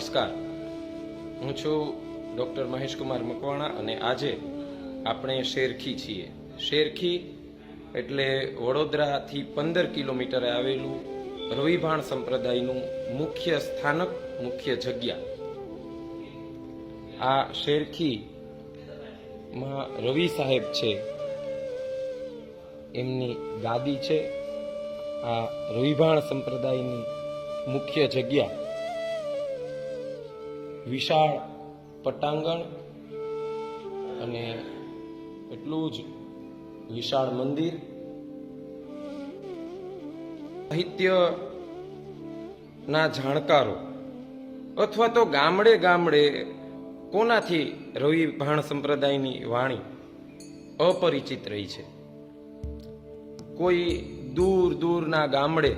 નમસ્કાર. હું છું ડૉક્ટર મહેશકુમાર મકવાણા અને આજે આપણે શેરખી છીએ. શેરખી એટલે વડોદરાથી પંદર કિલોમીટરે આવેલું રવિભાણ સંપ્રદાયનું મુખ્ય સ્થાનક, મુખ્ય જગ્યા. આ શેરખીમાં રવિ સાહેબ છે. એમની ગાદી છે. આ રવિભાણ સંપ્રદાયની મુખ્ય જગ્યા. વિશાળ પટાંગણ અને એટલું જ વિશાળ મંદિર. સાહિત્યના જાણકારો અથવા તો ગામડે ગામડે કોનાથી રવિ ભાણ સંપ્રદાયની વાણી અપરિચિત રહી છે? કોઈ દૂર દૂરના ગામડે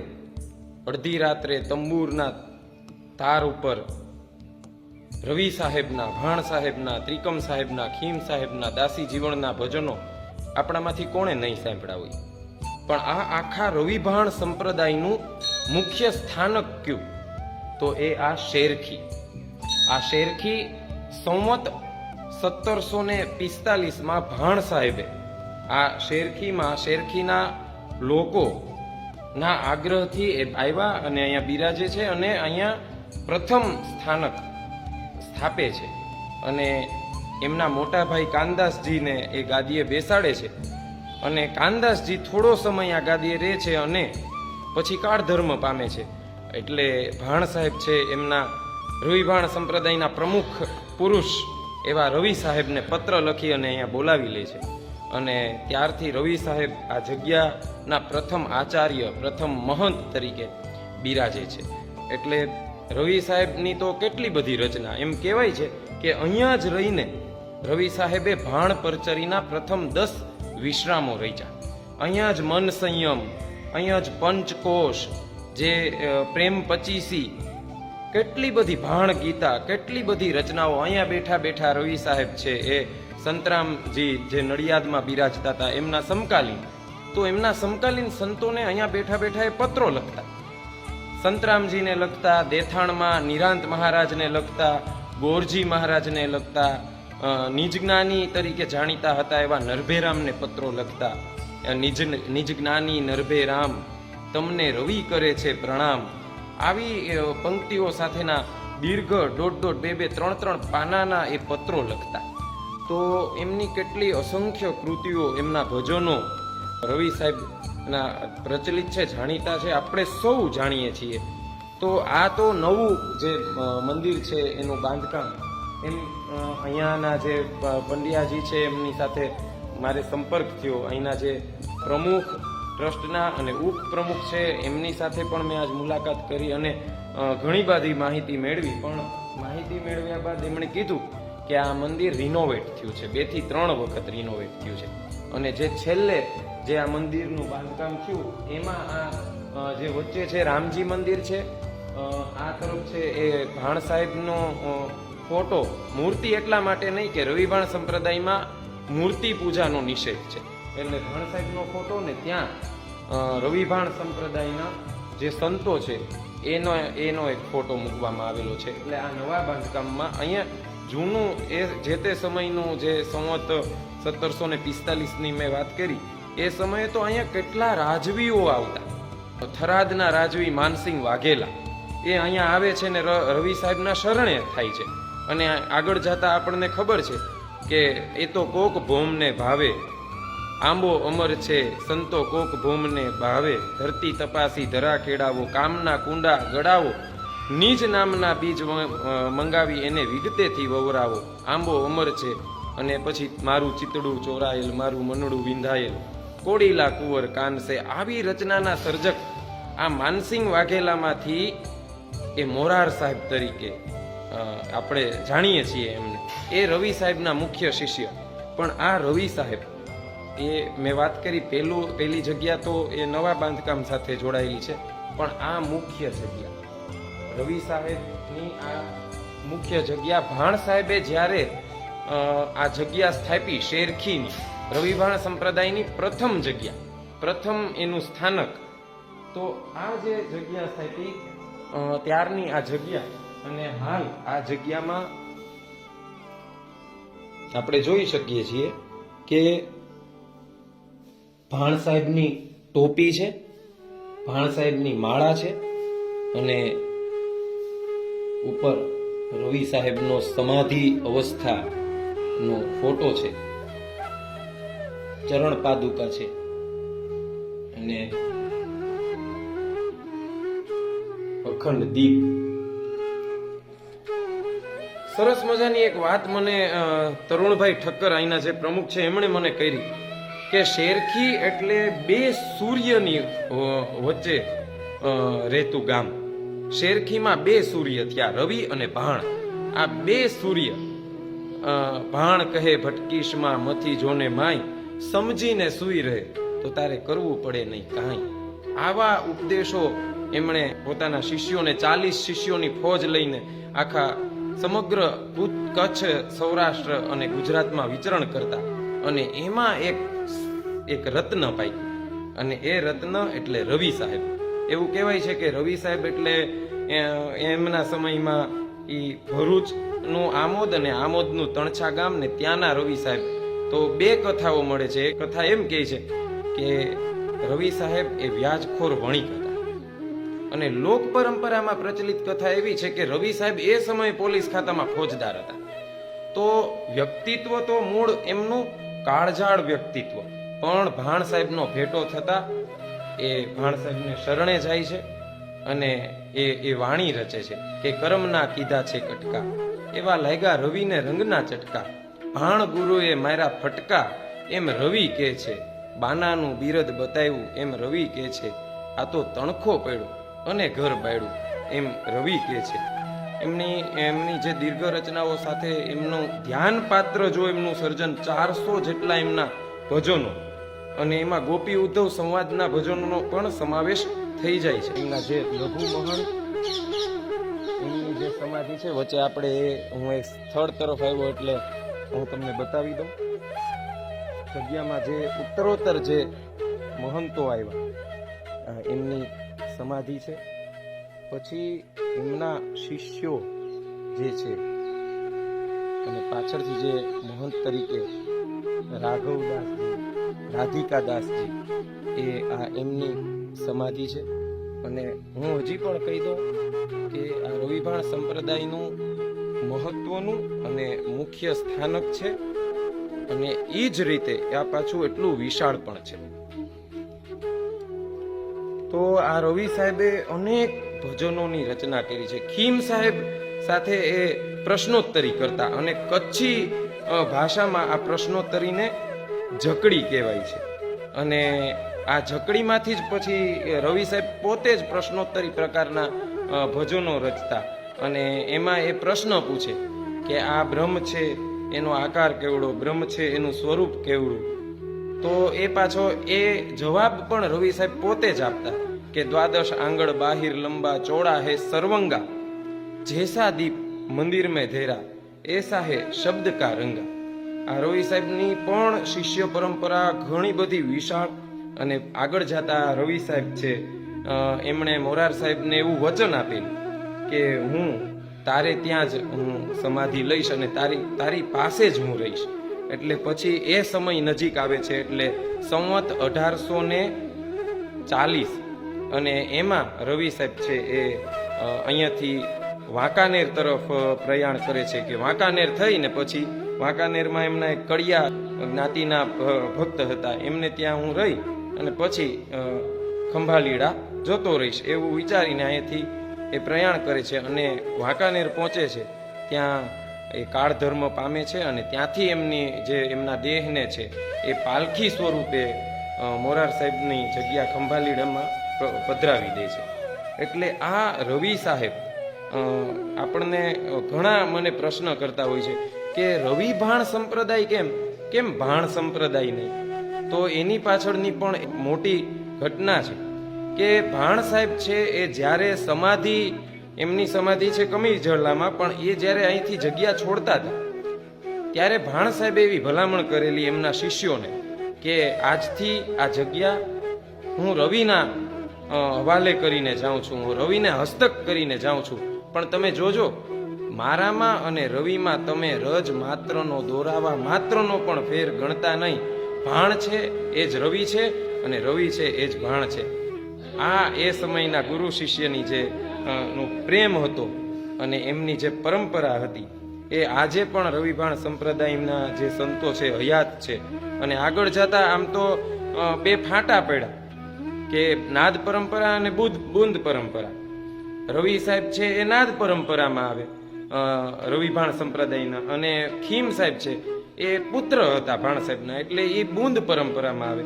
અડધી રાત્રે તંબુરના તાર ઉપર રવિ સાહેબના, ભાણ સાહેબના, ત્રિકમ સાહેબના, ખીમ સાહેબના, દાસી જીવનના ભજનો આપણામાંથી કોણે નહીં સાંભળ્યા પણ આ આખા રવિભાણ સંપ્રદાયનું મુખ્ય સ્થાનક કયું? તો એ આ શેરખી. આ શેરખી સંવત સત્તરસો ને પિસ્તાલીસમાં ભાણ સાહેબે આ શેરખીમાં શેરખીના લોકો ના આગ્રહથી એ આવ્યા અને અહીંયા બિરાજે છે અને અહીંયા પ્રથમ સ્થાનક સ્થાપે છે અને એમના મોટા ભાઈ કાનદાસજીને એ ગાદીએ બેસાડે છે અને કાનદાસજી થોડો સમય આ ગાદીએ રહે છે અને પછી કાળધર્મ પામે છે. એટલે ભાણ સાહેબ છે એમના રવિભાણ સંપ્રદાયના પ્રમુખ પુરુષ એવા રવિ સાહેબને પત્ર લખી અને અહીંયા બોલાવી લે છે. અને ત્યારથી રવિ સાહેબ આ જગ્યાના પ્રથમ આચાર્ય, પ્રથમ મહંત તરીકે બિરાજે છે. એટલે રવિ સાહેબની તો કેટલી બધી રચના. એમ કહેવાય છે કે અહીંયા જ રહીને રવિ સાહેબે ભાણ પરચરીના પ્રથમ દસ વિશ્રામો રચ્યા. અહીંયા જ મન સંયમ, અહીંયા જ પંચકોશ, જે પ્રેમ પચીસી, કેટલી બધી ભાણ ગીતા, કેટલી બધી રચનાઓ અહીંયા બેઠા બેઠા રવિ સાહેબ છે એ સંતરામજી જે નડિયાદમાં બિરાજતા હતા, એમના સમકાલીન. તો એમના સમકાલીન સંતોને અહીંયા બેઠા બેઠા એ પત્રો લખતા. સંતરામજીને લખતા દેથાણમાં નિરાંત મહારાજને લખતા ગોરજી મહારાજને લખતા નિજજ્ઞાની તરીકે જાણીતા હતા એવા નરભેરામને પત્રો લખતા. નિજ નિજજ્ઞાની નરભેરામ તમને રવિ કરે છે પ્રણામ. આવી પંક્તિઓ સાથેના દીર્ઘ દોઢ દોઢ બે બે ત્રણ ત્રણ પાનાના એ પત્રો લખતા. તો એમની કેટલી અસંખ્ય કૃતિઓ એમના ભજનો. રવિ સાહેબના પ્રચલિત છે, જાણીતા છે, આપણે સૌ જાણીએ છીએ. તો આ તો નવું જે મંદિર છે, એનું બાંધકામ. એમ અહીંયાના જે પંડ્યાજી છે, એમની સાથે મારે સંપર્ક થયો. અહીંના જે પ્રમુખ ટ્રસ્ટના અને ઉપપ્રમુખ છે, એમની સાથે પણ મેં આજ મુલાકાત કરી અને ઘણી બધી માહિતી મેળવી. પણ માહિતી મેળવ્યા બાદ એમણે કીધું કે આ મંદિર રિનોવેટ થયું છે. બેથી ત્રણ વખત રિનોવેટ થયું છે. અને જે છેલ્લે જે આ મંદિરનું બાંધકામ થયું, એમાં આ જે વચ્ચે છે રામજી મંદિર છે આ તરફ છે એ ભાણ સાહેબનો ફોટો. મૂર્તિ એટલા માટે નહીં કે રવિભાણ સંપ્રદાયમાં મૂર્તિ પૂજાનો નિષેધ છે. એટલે ભાણ સાહેબનો ફોટો ને ત્યાં રવિભાણ સંપ્રદાયના જે સંતો છે, એનો એનો એક ફોટો મૂકવામાં આવેલો છે. એટલે આ નવા બાંધકામમાં અહીંયા જૂનું એ, જે તે સમયનું જે સંવત સત્તરસો ને પિસ્તાલીસની મેં વાત કરી એ સમયે તો અહીંયા કેટલા રાજવીઓ આવતા. થરાદના રાજવી માનસિંહ વાઘેલા. એ અહીંયા આવે છે ને રવિ સાહેબના શરણે થાય છે. અને આગળ જતા આપણને ખબર છે કે એ તો કોક ભોમને ભાવે. આંબો અમર છે, સંતો કોક ભૂમને ભાવે. ધરતી તપાસી ધરા કેળાવો, કામના કુંડા ગળાવો. નિજ નામના બીજ મંગાવી એને વિગતેથી વવરાવો. આંબો અમર છે અને પછી મારું ચિતડું ચોરાયેલ, મારું મનડું વિંધાયેલ. કોડીલા કુંવર કાનસે આવી રચનાના સર્જક આ માનસિંહ વાઘેલામાંથી એ મોરાર સાહેબ તરીકે આપણે જાણીએ છીએ એમને. એ રવિ સાહેબના મુખ્ય શિષ્ય. પણ આ રવિ સાહેબ, એ મેં વાત કરી પેલું, પેલી જગ્યા તો એ નવા બાંધકામ સાથે જોડાયેલી છે, પણ આ મુખ્ય જગ્યા. રવિ સાહેબની આ મુખ્ય જગ્યા, ભાણ સાહેબે જ્યારે આ જગ્યા સ્થાપી શેરખીની રવિભાણ સંપ્રદાયની પ્રથમ જગ્યા, પ્રથમ એનું સ્થાનક. તો આ જે જગ્યા સ્થાપી ત્યારની આ જગ્યા અને હાલ આ જગ્યામાં આપણે જોઈ શકીએ છીએ કે ભાણ સાહેબની ટોપી છે, ભાણ સાહેબની માળા છે અને ઉપર રવિ સાહેબનો સમાધિ અવસ્થાનો ફોટો છે. ચરણ પાદુકા છે. અને અખંડ દીપ. સરસ મજાની એક વાત મને તરુણભાઈ ઠક્કર અહીંના જે પ્રમુખ છે, એમણે મને કરી કે શેરખી એટલે બે સૂર્યની વચ્ચે રહેતું ગામ. શેરખીમાં બે સૂર્ય થયા, રવિ અને ભાણ. આ બે સૂર્ય ભાણ કહે ભટકીશમાં મથી જોને માય સમજીને સૂઈ રહે, તો તારે કરવું પડે નહીં કાંઈ. આવા ઉપદેશો એમણે પોતાના શિષ્યોને, ચાલીસ શિષ્યોની ફોજ લઈને આખા સમગ્ર કચ્છ, સૌરાષ્ટ્ર અને ગુજરાતમાં વિચરણ કરતા. અને એમાં એક એક રત્ન પાઈ અને એ રત્ન એટલે રવિ સાહેબ. એવું કહેવાય છે કે રવિ સાહેબ એટલે એમના સમયમાં એ ભરૂચનું આમોદ અને આમોદનું તણછા ગામ ને ત્યાંના રવિ સાહેબ. તો બે કથાઓ મળે છે. એક કથા એમ કહે છે કે રવિ સાહેબ એ વ્યાજખોર વણિક હતા અને લોક પરંપરામાં પ્રચલિત કથા એવી છે કે રવિ સાહેબ એ સમયે પોલીસ ખાતામાં ફોજદાર હતા. તો વ્યક્તિત્વ તો મૂળ એમનું કાળજાળ વ્યક્તિત્વ. પણ ભાણ સાહેબનો ભેટો થતા એ ભાણ સાહેબને શરણે જાય છે અને એ એ વાણી રચે છે કે કરમના કીધા છે કટકા. એવા લાગ્યા રવિને રંગના ચટકા. ભાણ ગુરુએ મારા ફટકા, એમ રવિ કે છે. બાનાનું બિરદ બતાવ્યું, એમ રવિ કે છે. આ તો તણખો પડ્યો અને ઘર બાળ્યું એમ રવિ કે છે. એમની એમની જે દીર્ઘ રચનાઓ સાથે એમનું ધ્યાનપાત્ર જો એમનું સર્જન ચારસો જેટલા એમના ભજનો અને એમાં ગોપી ઉદ્ધવ સંવાદના ભજનોનો પણ સમાવેશ થઈ જાય છે. એમના જે લઘુ મહંત, એમની જે સમાધિ છે, વચ્ચે આપણે, હું એક સ્થળ તરફ આવ્યો એટલે હું તમને બતાવી દઉં. જગ્યામાં જે ઉત્તરોત્તર જે મહંતો આવ્યા એમની સમાધિ છે. પછી એમના શિષ્યો જે છે, અને પાછળથી જે મહંત તરીકે રાઘવદાસજી, રાધિકાદાસજી, એ આ એમની સમાધિ છે. અને હું હજી પણ કહી દઉં કે આ રવિભાણ સંપ્રદાયનું મહત્વનું અને મુખ્ય સ્થાનક છે. અને એ જ રીતે આ પાછું એટલું વિશાળ પણ છે. તો આ રવિ સાહેબે અનેક ભજનોની રચના કરી છે. ખીમ સાહેબ સાથે એ પ્રશ્નોત્તરી કરતા અને કચ્છી ભાષામાં આ પ્રશ્નોત્તરીને જકડી કહેવાય છે. અને આ જકડીમાંથી જ પછી રવિ સાહેબ પોતે જ પ્રશ્નોત્તરી પ્રકારના ભજનો રચતા. અને એમાં એ પ્રશ્ન પૂછે કે આ બ્રહ્મ છે, એનો આકાર કેવડો? બ્રહ્મ છે, એનું સ્વરૂપ કેવડું? તો એ પાછો એ જવાબ પણ રવિ સાહેબ પોતે જ આપતા કે દ્વાદશ આંગળ બાહિર લંબા ચોડા હે સર્વંગા, જેસા દીપ મંદિર મેં ધેરા, એસા હે શબ્દ કા રંગા. આ રવિ સાહેબની પણ શિષ્ય પરંપરા ઘણી બધી વિશાળ અને આગળ જતા રવિ સાહેબ છે. એમણે મોરાર સાહેબને એવું વચન આપેલું. કે હું તારે ત્યાં જ હું સમાધિ લઈશ અને તારી તારી પાસે જ હું રહીશ. એટલે પછી એ સમય નજીક આવે છે, એટલે સંવત અઢારસો ને ચાલીસ. અને એમાં રવિ સાહેબ છે એ અહીંયાથી વાંકાનેર તરફ પ્રયાણ કરે છે કે વાંકાનેર થઈને પછી વાંકાનેરમાં એમના એક કડિયા જ્ઞાતિના ભક્ત હતા. એમને ત્યાં હું રહી અને પછી ખંભાલીડા જતો રહીશ એવું વિચારીને અહીંયાથી એ પ્રયાણ કરે છે અને વાંકાનેર પહોંચે છે. ત્યાં એ કાળ ધર્મ પામે છે અને ત્યાંથી એમની જે એમના દેહને છે એ પાલખી સ્વરૂપે મોરાર સાહેબની જગ્યા ખંભાલીડામાં પધરાવી દે છે. એટલે આ રવિ સાહેબ આપણને ઘણા મને પ્રશ્ન કરતા હોય છે કે રવિ ભાણ સંપ્રદાય કેમ? કેમ ભાણ સંપ્રદાય નહીં? તો એની પાછળની પણ મોટી ઘટના છે. કે ભાણ સાહેબ છે એ જ્યારે સમાધિ, એમની સમાધિ છે કમી જળલામાં પણ એ જ્યારે અહીંથી જગ્યા છોડતા હતા, ત્યારે ભાણ સાહેબે એવી ભલામણ કરેલી એમના શિષ્યોને કે આજથી આ જગ્યા હું રવિના હવાલે કરીને જાઉં છું, હું રવિને હસ્તક કરીને જાઉં છું. પણ તમે જોજો, મારામાં અને રવિમાં તમે રજ માત્રનો, દોરાવા માત્રનો પણ ફેર ગણતા નહીં. ભાણ છે એ જ રવિ છે અને રવિ છે એ જ ભાણ છે. આ એ સમયના ગુરુ શિષ્યની જે પ્રેમ હતો અને એમની જે પરંપરા હતી, એ આજે પણ રવિભાણ સંપ્રદાયના જે સંતો છે, હયાત છે. અને આગળ જતા આમ તો બે ફાંટા પડ્યા કે નાદ પરંપરા અને બુદ્ધ બુંદ પરંપરા. રવિ સાહેબ છે એ નાદ પરંપરામાં આવે રવિભાણ સંપ્રદાયના. અને ખીમ સાહેબ છે એ પુત્ર હતા ભાણ સાહેબના, એટલે એ બુંદ પરંપરામાં આવે.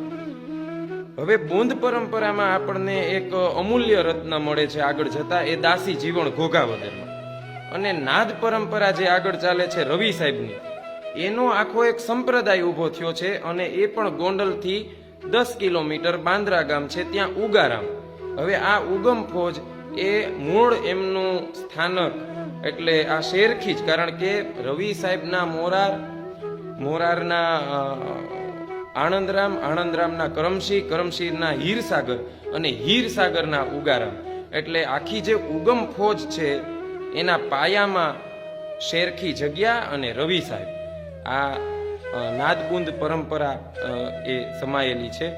હવે બુંદ પરંપરામાં આપણને એક અમૂલ્ય રત્ન મળે છે આગળ જતા, એ દાસી જીવન ઘોઘાવદરમાં અને નાદ પરંપરા જે આગળ ચાલે છે રવિ સાહેબની, એનો આખો એક સંપ્રદાય ઊભો થયો છે અને એ પણ ગોંડલથી દસ કિલોમીટર બાંદ્રા ગામ છે, ત્યાં ઉગારામ. હવે આ ઉગમ ફોજ એ મૂળ એમનું સ્થાનક, એટલે આ શેરખી જ કારણ કે રવિ સાહેબના મોરાર, મોરારના આણંદરામ, આણંદરામના કરમશી, કરમશીરના હીરસાગર અને હીરસાગરના ઉગારામ. એટલે આખી જે ઉગમ ફોજ છે, એના પાયામાં શેરખી જગ્યા અને રવિ સાહેબ. આ નાદબુંદ પરંપરા એ સમાયેલી છે.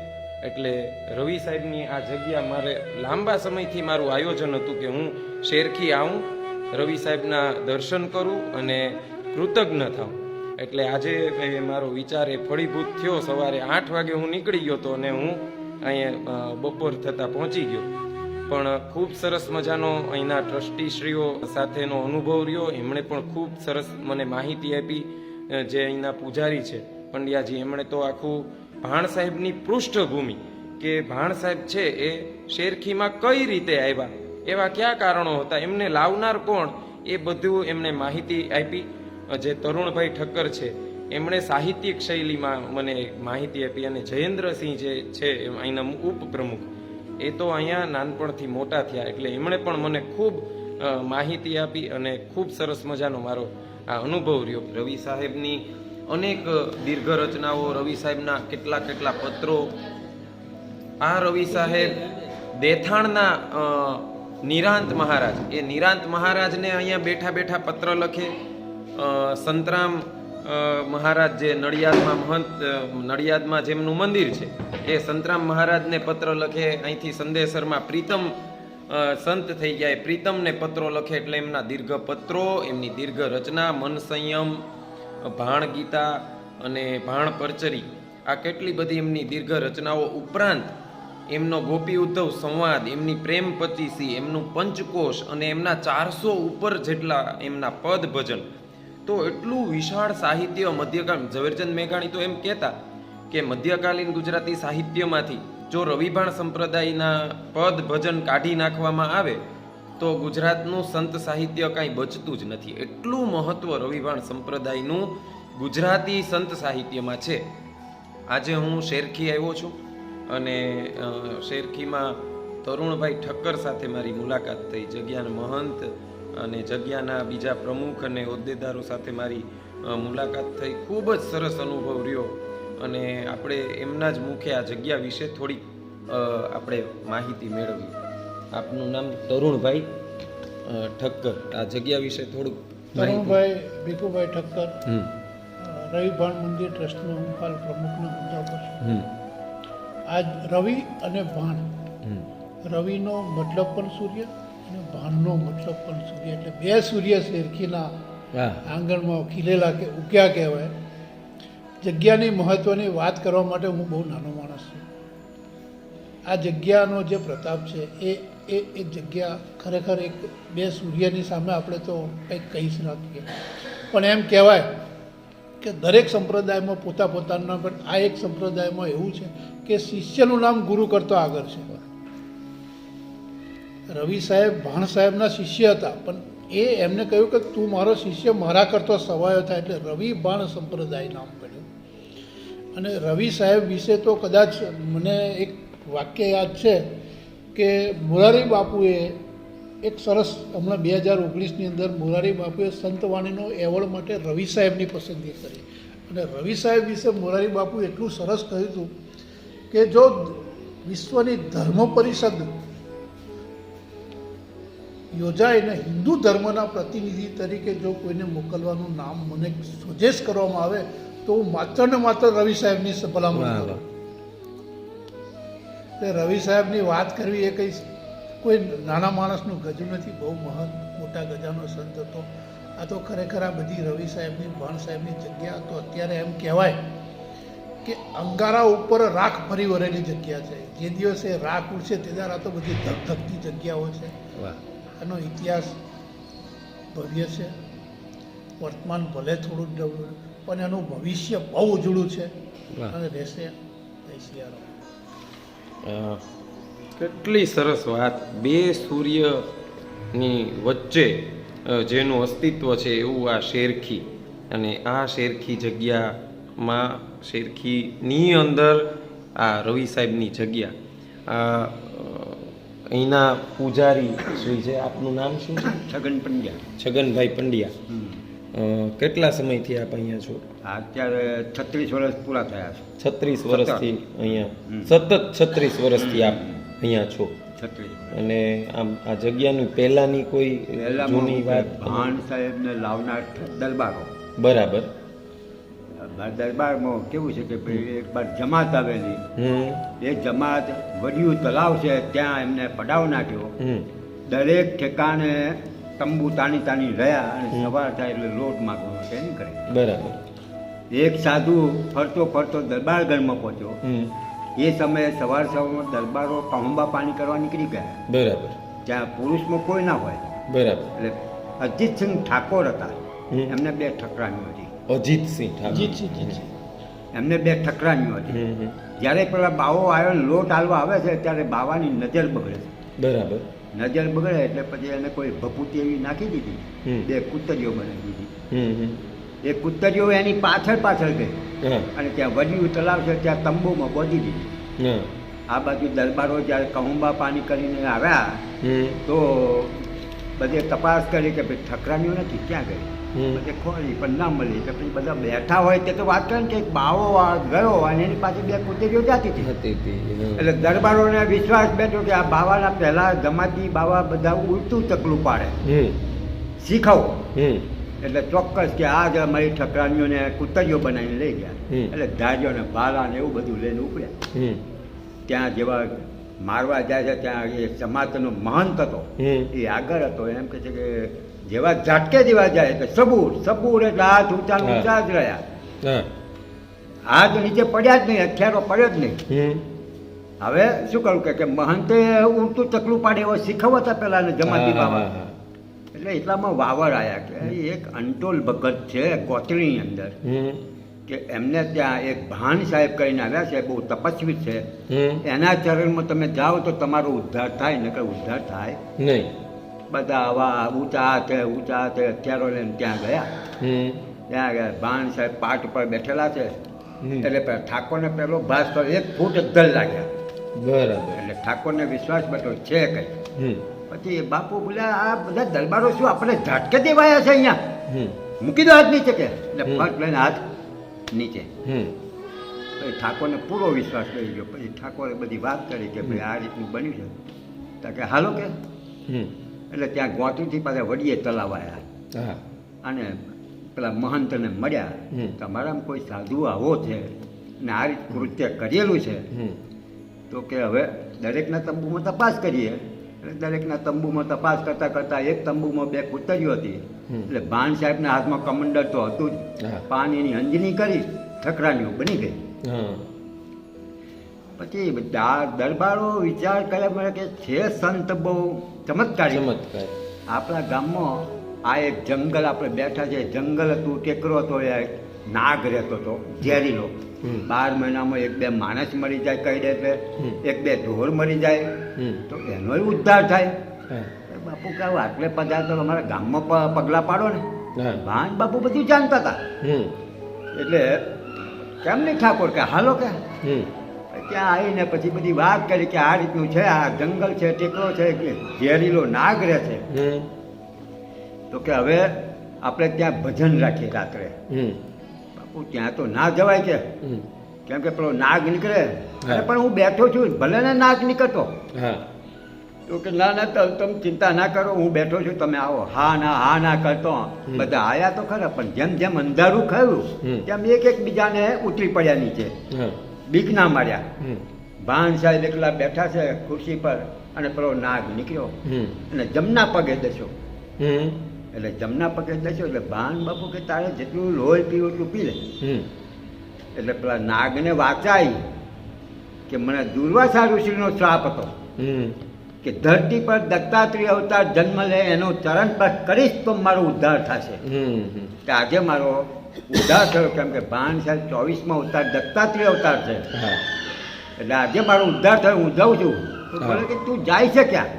એટલે રવિ સાહેબની આ જગ્યા મારે લાંબા સમયથી મારું આયોજન હતું કે હું શેરખી આવું, રવિ સાહેબના દર્શન કરું અને કૃતજ્ઞ થાઉં. એટલે આજે મારો વિચાર એ ફળીભૂત થયો. સવારે આઠ વાગે હું નીકળી ગયો તો અને હું અહીંયા બપોર થતાં પહોંચી ગયો. પણ ખૂબ સરસ મજાનો અહીંના ટ્રસ્ટીશ્રીઓ સાથેનો અનુભવ રહ્યો. એમણે પણ ખૂબ સરસ મને માહિતી આપી જે અહીંના પૂજારી છે. પંડ્યાજી, એમણે તો આખું ભાણ સાહેબની પૃષ્ઠભૂમિ કે ભાણ સાહેબ છે એ શેરખીમાં કઈ રીતે આવ્યા, એવા કયા કારણો હતા, એમને લાવનાર કોણ, એ બધું એમણે માહિતી આપી. જે તરુણભાઈ ઠક્કર છે, એમણે સાહિત્યિક શૈલીમાં મને માહિતી આપી અને જયેન્દ્રસિંહ જે છે અહીંના ઉપપ્રમુખ, એ તો અહીંયા નાનપણથી મોટા થયા, એટલે એમણે પણ મને ખૂબ માહિતી આપી અને ખૂબ સરસ મજાનો મારો આ અનુભવ રહ્યો. રવિ સાહેબની અનેક દીર્ઘ રચનાઓ, રવિ સાહેબના કેટલા કેટલા પત્રો, આ રવિ સાહેબ દેથાણના નિરાંત મહારાજ, એ નિરાંત મહારાજને અહીંયા બેઠા બેઠા પત્ર લખે સંતરામ મહારાજ જે નડિયાદમાં મહંત નડિયાદમાં જેમનું મંદિર છે, એ સંતરામ મહારાજને પત્ર લખે, અહીંથી સંદેશરમાં પ્રીતમ સંત થઈ જાય પ્રીતમને પત્રો લખે એટલે એમના દીર્ઘ પત્રો, એમની દીર્ઘ રચના, મન સંયમ, ભાણ ગીતા અને ભાણ પરચરી, આ કેટલી બધી એમની દીર્ઘ રચનાઓ ઉપરાંત એમનો ગોપી ઉદ્ધવ સંવાદ, એમની પ્રેમ પચીસી, એમનું પંચકોશ અને એમના ચારસો ઉપર જેટલા એમના પદ ભજન તો એટલું વિશાળ સાહિત્ય મધ્યકાળ ઝવેરચંદ મેઘાણી તો એમ કહેતા કે મધ્યકાલીન ગુજરાતી સાહિત્યમાંથી જો રવિભાણ સંપ્રદાયના પદ ભજન કાઢી નાખવામાં આવે, તો ગુજરાતનું સંત સાહિત્ય કાંઈ બચતું જ નથી. એટલું મહત્વ રવિભાણ સંપ્રદાયનું ગુજરાતી સંત સાહિત્યમાં છે. આજે હું શેરખી આવ્યો છું અને શેરખીમાં તરુણભાઈ ઠક્કર સાથે મારી મુલાકાત થઈ. જગ્યાના મહંત અને જગ્યાના બીજા પ્રમુખ અને હોદ્દેદારો સાથે મારી મુલાકાત થઈ. ખૂબ જ સરસ અનુભવ રહ્યો. અને આપણે એમના જ મુખે આ જગ્યા વિશે થોડીક આપણે માહિતી મેળવી આપનું નામ તરુણભાઈ ઠક્કર. આ જગ્યા વિશે થોડુંક તરુણભાઈ ભીખુભાઈ ઠક્કર. હમ. રવિભાણ મંદિર ટ્રસ્ટનો હું કાલ પ્રમુખનો હોદ્દા પર છું. હમ. આજ રવિ અને ભાણ હમ. રવિનો મતલબ પણ સૂર્ય અને ભાણનો મતલબ પણ સૂર્ય એટલે બે સૂર્ય શેરખીના આંગણમાં ખીલેલા કે ઉક્યા કહેવાય. જગ્યાની મહત્ત્વની વાત કરવા માટે હું બહુ નાનો માણસ છું. આ જગ્યાનો જે પ્રતાપ છે એ એ એ જગ્યા ખરેખર એક બે સૂર્યની સામે આપણે તો કંઈક કહી જ શકીએ પણ એમ કહેવાય કે દરેક સંપ્રદાયમાં પોતા પોતાના પણ આ એક સંપ્રદાયમાં એવું છે કે શિષ્યનું નામ ગુરુ કરતો આગળ છે. રવિ સાહેબ, ભાણ સાહેબના શિષ્ય હતા. પણ એ એમને કહ્યું કે તું મારો શિષ્ય મારા કરતો સવાયો થાય એટલે રવિ ભાણ સંપ્રદાય નામ પડ્યું. અને રવિ સાહેબ વિશે તો કદાચ મને એક વાક્ય યાદ છે કે મોરારી બાપુએ એક સરસ હમણાં બે હજાર ઓગણીસની અંદર મોરારી બાપુએ સંતવાણીનો એવોર્ડ માટે રવિ સાહેબની પસંદગી કરી. અને રવિ સાહેબ વિશે મોરારી બાપુ એટલું સરસ કહ્યું હતું કે જો વિશ્વની ધર્મ પરિષદ યોજાય ને હિન્દુ ધર્મના પ્રતિનિધિ તરીકે જો કોઈને મોકલવાનું નામ મને સજેસ્ટ કરવામાં આવે તો હું માત્ર ને માત્ર રવિ સાહેબની ભલામણ કરું. એટલે રવિ સાહેબની વાત કરવી એ કંઈ કોઈ નાના માણસનું ગજુ નથી બહુ મહৎ મોટા ગજાનો સંત હતો. આ તો ખરેખર આ બધી રવિ સાહેબની ભાણ સાહેબની જગ્યા તો અત્યારે એમ કહેવાય કે અંગારા ઉપર રાખ ફરી વરેલી જગ્યા છે. જે દિવસે રાખ ઉડશે તે દાર તો બધી ધગધગતી જગ્યાઓ છે. એનો ઇતિહાસ ભવ્ય છે. વર્તમાન ભલે થોડું ડબલું પણ એનું ભવિષ્ય બહુ ઉજળું છે. અને રહેશે કેટલી સરસ વાત. બે સૂર્યની વચ્ચે જેનું અસ્તિત્વ છે એવું આ શેરખી. અને આ શેરખી જગ્યામાં શેરખીની અંદર આ રવિ સાહેબની જગ્યા. અહીંના પૂજારી શ્રી છે. આપનું નામ શું છે? છગન પંડ્યા. છગનભાઈ પંડ્યા. કેટલા સમયથી આપ અહીંયા છો? અત્યારે છત્રીસ વર્ષ પૂરા થયા છે. છત્રીસ વર્ષથી અહીંયા. સતત છત્રીસ વર્ષથી આપ અહીંયા છો. અને આમ આ જગ્યાની પહેલાની કોઈ જૂની વાત? ભાણ સાહેબને લાવનાર દરબારો. બરાબર. દરબારમાં કેવું છે કે ભાઈ એક વાર જમાત આવેલી. એ જમાત વડિયું તલાવ છે ત્યાં એમને પડાવ નાખ્યો. દરેક ઠેકાણે તંબુ તાણી તાણી રહ્યા અને સવાર થાય એટલે લોટ માગવા માટે કરે. બરાબર. એક સાધુ ફરતો ફરતો દરબારગઢમાં પહોંચ્યો. એ સમયે સવાર સવારમાં દરબારો પહોંબા પાણી કરવા નીકળી ગયા. બરાબર. ત્યાં પુરુષમાં કોઈ ના હોય. બરાબર. એટલે અજીતસિંહ ઠાકોર હતા. એમને બે ઠકરાણીઓ હતી. અજીતસિંહ ઠાકોર. જીતસિંહ જીતસિંહ એમને બે ઠકરાણીઓ હતી. જ્યારે પેલા બાવો આવ્યો ને લોટ હાલવા આવે છે ત્યારે બાવાની નજર બગડે છે. બરાબર. નજર બગડે એટલે પછી એને કોઈ ભપૂતી એવી નાખી દીધી. બે કુતરીઓ બનાવી દીધી. એ કુતરીઓ એની પાછળ પાછળ ગઈ. અને ત્યાં વડિયું તલાવ છે ત્યાં તંબુમાં બોધી દીધી. આ બાજુ દરબારો જ્યારે કહુંબા પાણી કરીને આવ્યા તો બધે તપાસ કરી કે ભાઈ ઠકરાણીઓ નથી ક્યાં ગઈ? હમ. ખોલી પણ ના મળી. તો પછી બધા બેઠા હોય તે તો વાત કરે ને કે બાવો ગયો અને એની પાસે બે કુતરીઓ જાતી હતી. એટલે દરબારોને વિશ્વાસ બેઠો કે આ બાવાના પહેલા જમાતી બાવા બધા ઉલટું તકલું પાડે. શીખવો. એટલે ચોક્કસ કે આ જ અમારી ઠકરાણીઓને કુતરીઓ બનાવીને લઈ ગયા. એટલે ધાર્યો ને ભાલા ને એવું બધું લઈને ઉપડ્યા. ત્યાં જેવા મારવા જાય છે ત્યાં એ સમાજનો મહંત હતો. એ આગળ હતો. એમ કે છે કે જેવા ઝાટકે જેવા જાય કે સબૂર સબૂર એટલે હાથ ઊંચા. ઊંચા જ રહ્યા. હાથ નીચે પડ્યા જ નહીં હથિયારો પડ્યો જ નહીં. હવે શું કરું કે કે મહંતે ઊંટું ચકલું પાડે એવો શીખવતા પેલા ને જમાતી બાબા. એટલે એટલામાં વાવર આવ્યા કે એક અંટોલ ભગત છે ગોતણીની અંદર કે એમને ત્યાં એક ભાન સાહેબ કરીને આવ્યા છે બહુ તપસ્વી છે. એના ચરણમાં તમે જાઓ તો તમારો ઉદ્ધાર થાય નકર ઉદ્ધાર થાય. નહીં. બધા આવા ઊંચા હાથે ઊંચા હાથે હથિયારો લઈને ત્યાં ગયા. હમ. ત્યાં ગયા ભાણ સાહેબ પાટ પર બેઠેલા છે. એટલે ઠાકોરને પેલો ભાસ એક ફૂટ અદ્ધર લાગ્યા. બરાબર. એટલે ઠાકોરને વિશ્વાસ બેઠો છે કઈ. પછી બાપુ બોલ્યા આ બધા દરબારો શું આપણે ઝાટકે દેવાયા છે અહીંયા? મૂકી દો હાથ નીચે કે. એટલે ફટ લઈને હાથ નીચે. હમ. પછી ઠાકોરને પૂરો વિશ્વાસ કરી ગયો. પછી ઠાકોરે બધી વાત કરી કે ભાઈ આ રીતનું બન્યું છે. તો કે હાલો કે. હમ. એટલે ત્યાં ગોતુથી પાછા વડીએ તલાવ આવ્યા અને પેલા મહંતને મળ્યા તમારામાં કોઈ સાધુ આવો છે ને આ રીત કૃત્ય કરેલું છે તો કે હવે દરેકના તંબુમાં તપાસ કરીએ. એટલે દરેકના તંબુમાં તપાસ કરતાં કરતાં એક તંબુમાં બે કૂતરીઓ હતી. એટલે ભાન સાહેબના હાથમાં કમંડર તો હતું જ. પાણીની અંજની કરી ઠકરાણીઓ બની ગઈ. પછી દરબારો વિચાર કર્યા મળે કે છે સંત બહુ ચમત્કારી. ચમત્કાર. આપણા ગામમાં આ એક જંગલ આપણે બેઠા છે. જંગલ હતું ટેકરો હતો એ નાગ રહેતો હતો ઝેરીલો બાર મહિનામાં એક બે માણસ મરી જાય કહી દે એટલે એક બે ઢોર મરી જાય. તો એનોય ઉદ્ધાર થાય. બાપુ કે આટલે પધાર તો અમારા ગામમાં પગલાં પાડો ને. ભાન બાપુ બધું જાણતા હતા. એટલે કેમ નહીં ઠાકોર કે હાલો કે. ત્યાં આવીને પછી બધી વાત કરી કે આ રીતનું છે આ જંગલ છે ટેકરો છે કે ઝેરીલો નાગ રહે છે. તો કે હવે આપણે ત્યાં ભજન રાખીએ રાત્રે. બાપુ ત્યાં તો ના જવાય કે. કેમ કે પેલો નાગ નીકળે. અરે પણ હું બેઠો છું ભલે ને નાગ નીકળતો. તો કે ના ના તમે ચિંતા ના કરો હું બેઠો છું તમે આવો. હા ના હા ના કરતો. બધા આયા તો ખરા પણ જેમ જેમ અંધારું. ખરું તેમ એક એક બીજાને ઉતરી પડ્યા નીચે. બીક ના માર્યા. ભાન સાહેબ એકલા બેઠા છે ખુરશી પર અને પેલો નાગ નીકળ્યો અને જમના પગે દસ્યો. એટલે જમના પગે દસ્યો એટલે ભાન બાપુ કે તારે જેટલું લોહી પીવું એટલું પી લે. એટલે પેલા નાગને વાંચાઈ કે મને દુર્વાસા ઋષિનો શ્રાપ હતો કે ધરતી પર દત્તાત્રેય અવતાર જન્મ લે એનો ચરણ પર કરીશ તો મારો ઉદ્ધાર થશે. કે આજે મારો ઉદ્ધાર થયો કેમ કે ભાન સાહેબ ચોવીસમાં અવતાર દત્તાત્રેય અવતાર છે. એટલે આજે મારો ઉદ્ધાર થયો હું જાઉં છું. તો બોલે કે તું જાય છે ક્યાં?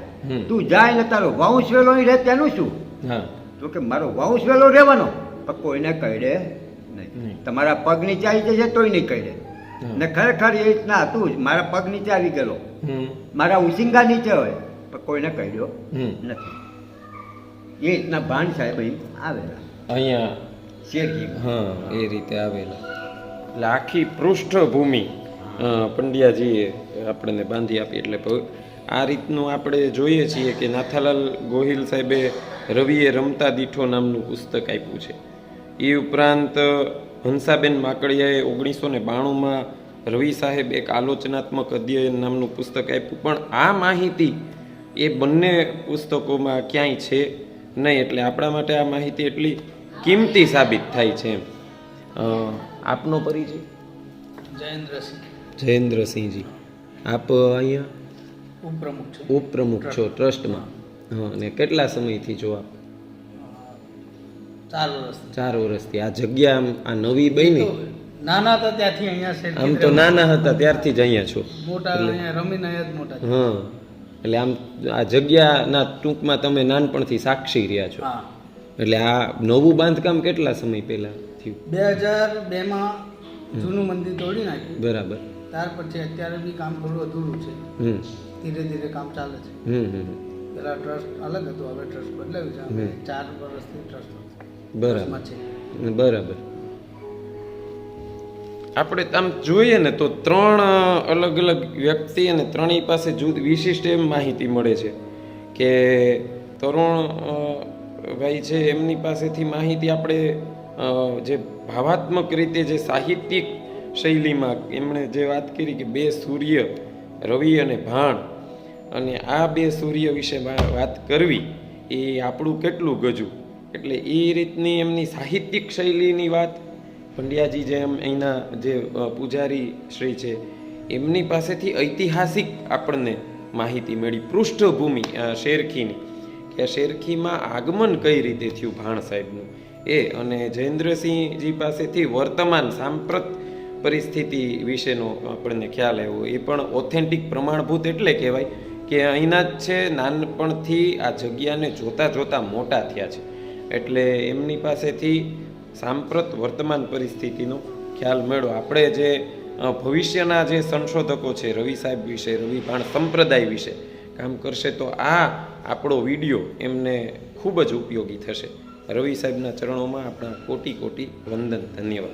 તું જાય ને તારો વંશ વેલો રહે તેનું શું? તો કે મારો વંશ વેલો રહેવાનો. પણ કોઈને કહીડે નહીં. તમારા પગ નીચે આવી જશે તોય નહીં કહીડે ને ખરેખર એ રીતના હતું જ. મારા પગ નીચે આવી ગયેલો. મારા ઉસિંગા નીચે હોય. પણ કોઈને કહી દો નથી. એ રીતના ભાન સાહેબ આવેલા. અહીંયા શેરજી હા એ રીતે આવેલા. એટલે આખી પૃષ્ઠભૂમિ પંડ્યાજીએ આપણને બાંધી આપી. એટલે આ રીતનું આપણે જોઈએ છીએ કે નાથાલાલ ગોહિલ સાહેબે રવિએ રમતા દીઠો નામનું પુસ્તક આપ્યું છે. એ ઉપરાંત હંસાબેન માકડિયાએ ઓગણીસો ને બાણુંમાં રવિ સાહેબ એક આલોચનાત્મક અધ્યયન નામનું પુસ્તક આપ્યું. પણ આ માહિતી એ બંને પુસ્તકોમાં ક્યાંય છે નહીં. એટલે આપણા માટે આ માહિતી એટલી કિંમતી સાબિત થાય છે એમ. આપનો પરિચય? જયેન્દ્રસિંહ. જયેન્દ્રસિંહજી. આપ અહીંયા? ઉપપ્રમુખ છો. ઉપપ્રમુખ છો ટ્રસ્ટમાં. હા અને કેટલા સમયથી છો આપ? ચાર વર્ષ ચાર વર્ષથી. આ જગ્યા આ નવી બની? નાના હતા ત્યાંથી અહીંયા છે આમ તો નાના હતા ત્યારથી જ અહીંયા છો. મોટા અહીંયા રમીને અહીંયા જ મોટા હા એટલે આમ આ જગ્યાના ટૂંકમાં તમે નાનપણથી સાક્ષી રહ્યા છો. હા. એટલે આ નવું બાંધકામ કેટલા સમય પહેલા થયું? બે હજાર બેમાં જૂનું મંદિર તોડી નાખ્યું. બરાબર. ત્યાર પછી અત્યારે બી કામ થોડું અધૂરું છે. ધીરે ધીરે કામ ચાલે છે. હમ હમ પેલા ટ્રસ્ટ અલગ હતું હવે ટ્રસ્ટ બદલાયું છે. ચાર વર્ષથી ટ્રસ્ટ બરાબર. છે. બરાબર. આપણે આમ જોઈએ ને તો ત્રણ અલગ અલગ વ્યક્તિ અને ત્રણેય પાસે જુદ વિશિષ્ટ એમ માહિતી મળે છે કે તરુણ ભાઈ છે, એમની પાસેથી માહિતી આપણે જે ભાવાત્મક રીતે જે સાહિત્યિક શૈલીમાં એમણે જે વાત કરી કે બે સૂર્ય, રવિ અને ભાણ, અને આ બે સૂર્ય વિશે વાત કરવી એ આપણું કેટલું ગજું? એટલે એ રીતની એમની સાહિત્યિક શૈલીની વાત પંડ્યાજી જે એમ અહીંના જે પૂજારી શ્રી છે, એમની પાસેથી ઐતિહાસિક આપણને માહિતી મળી, પૃષ્ઠભૂમિ શેરખીની. કે શેરખીમાં આગમન કઈ રીતે થયું ભાણ સાહેબનું? એ અને જયેન્દ્રસિંહજી પાસેથી વર્તમાન સાંપ્રત પરિસ્થિતિ વિશેનો આપણને ખ્યાલ આવ્યો. એ પણ ઓથેન્ટિક પ્રમાણભૂત એટલે કહેવાય કે અહીંના જ છે, નાનપણથી આ જગ્યાને જોતા જોતા મોટા થયા છે. એટલે એમની પાસેથી સાંપ્રત વર્તમાન પરિસ્થિતિનો ખ્યાલ મેળવો આપણે જે ભવિષ્યના જે સંશોધકો છે, રવિ સાહેબ વિશે, રવિ ભાણ સંપ્રદાય વિશે કામ કરશે, તો આ આપણો વીડિયો એમને ખૂબ જ ઉપયોગી થશે. રવિ સાહેબના ચરણોમાં આપણા કોટી કોટી વંદન, ધન્યવાદ.